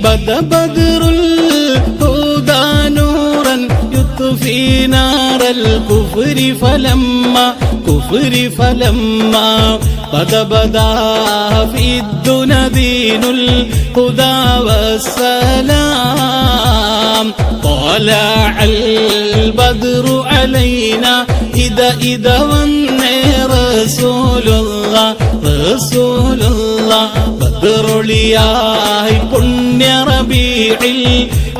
بدا بدر الهدى نورا يطفي نار الكفر فلما كفر فلما بدا بدا في الدنى دين الهدى والسلام طلع البدر علينا إذا إذا والنير رسول الله رسول الله ബദറുളിയായി പുണ്യ റബീഇൽ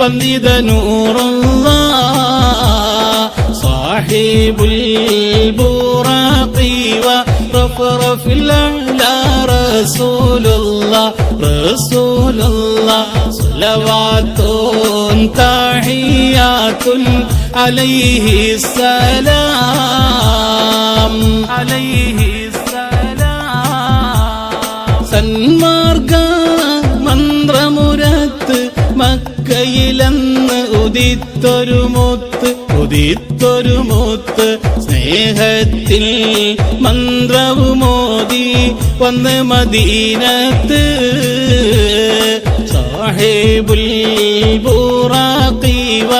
വന്നിത നൂറുള്ള സാഹിബുൽ ബുറാഖി ورفرف الأعلى رسول الله رسول الله صلوات تحيات عليه السلام عليه السلام സന്മാർഗ മഴയിലന്ന് ഉദിത്തൊരു മൂത്ത് ഉദിത്തൊരു മൂത്ത് സ്നേഹത്തിൽ മന്ത്രവുമോതി വന്ന് മദീനത്ത്. സാഹേബുൽ ബൂറാഖീവ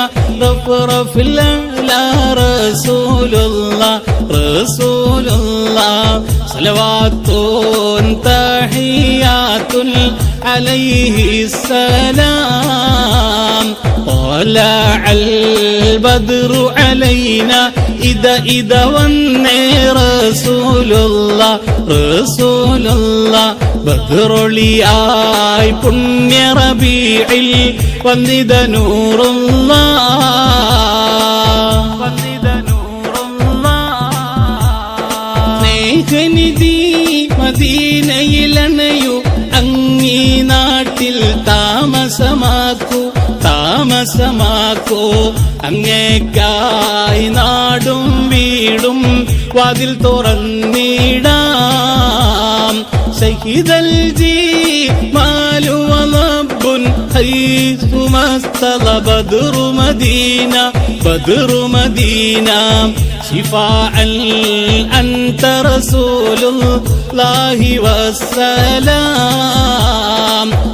റസൂലുള്ള റസൂലുള്ള. صلوات تحيات عليه السلام طلع البدر علينا إذا إذا വന്നേ റസൂലുള്ള റസൂലുള്ള ബദറൊളിയായി പുണ്യ റബീഇൽ വന്നിത നൂറുള്ള നിത്യനിധി മദീനയിലണയു. അങ്ങീ നാട്ടിൽ താമസമാക്കൂ താമസമാക്കോ. അങ്ങേക്കായി നാടും വീടും വാതിൽ തുറന്നിടാം. സഹിതൽ ജീ മാലുവ നബ്ബുൻ ഹൈസുമസ്തല ബദുറുമദീന ബദുറുമദീന مدينة بدر مدينة شفاء أنت رسول الله والسلام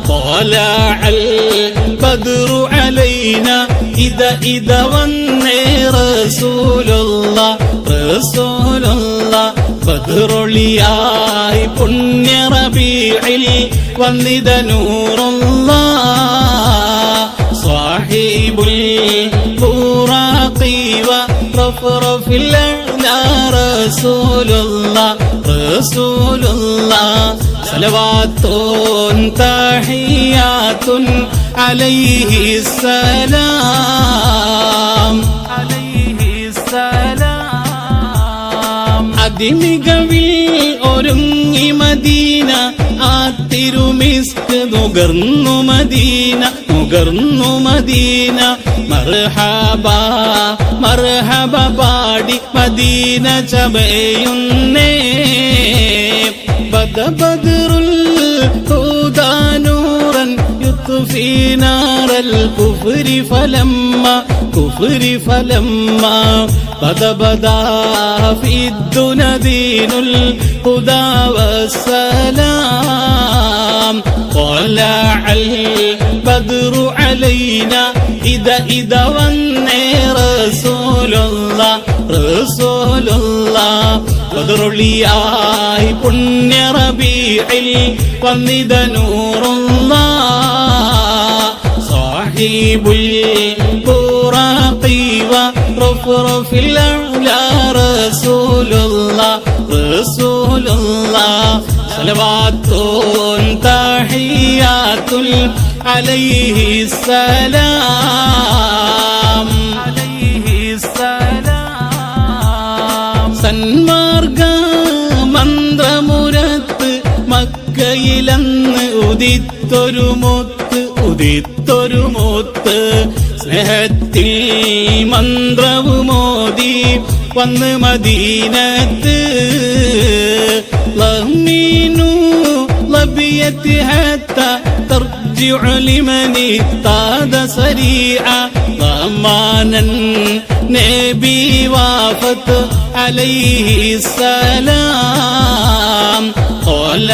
طلع البدر علينا إذا إذا وني رسول الله رسول الله ബദറൊളിയായി പുണ്യ റബീഇൽ വന്നിത നൂറുള്ള صاحب البراق അഷ്റഫിലണ റസൂലുള്ള റസൂലുള്ള സലവാത്തൂൻ തഹിയാത്തുൻ അലൈഹി സലാം അലൈഹി സലാം അതിമികവിൽ ഒരുങ്ങി മദീന ആ തിരുമിസ്ക് നുകർന്നു മദീന. നുകർന്നു മദീന മർഹബ മർഹബ പാടി മദീന ചബയുന്നേ ബദ ബദറുൽ ഹുദാ നൂറൻ يطفي نار الكفر فلما كفر فلما بدا بدا في الدنيا دين الهدى والسلام طلع البدر علينا إذا إذا വന്നേ رسول الله رسول الله ബദറുളിയായി പുണ്യ റബീഇൽ വന്നിത നൂറുള്ള സാഹിബുൽ ബുറാഖി ورفرف الأعلى رسول الله رسول الله صلوات تحيات عليه السلام عليه السلام സന്മാർഗ മന്ത്രമുരത്ത് മക്കയിലെന്ന് ഉദിത്തൊരു മുത്ത് ഉദിത്തൊരു മുത്ത് സ്നേഹത്തിൽ മന്ത്രവുമോദി വന്ന് മദീനത്ത് ലഹ്മീനു ലബിയത്ത് حتى ترجع لمن اهتاد سريعا ضمانا نبي وافت عليه السلام قال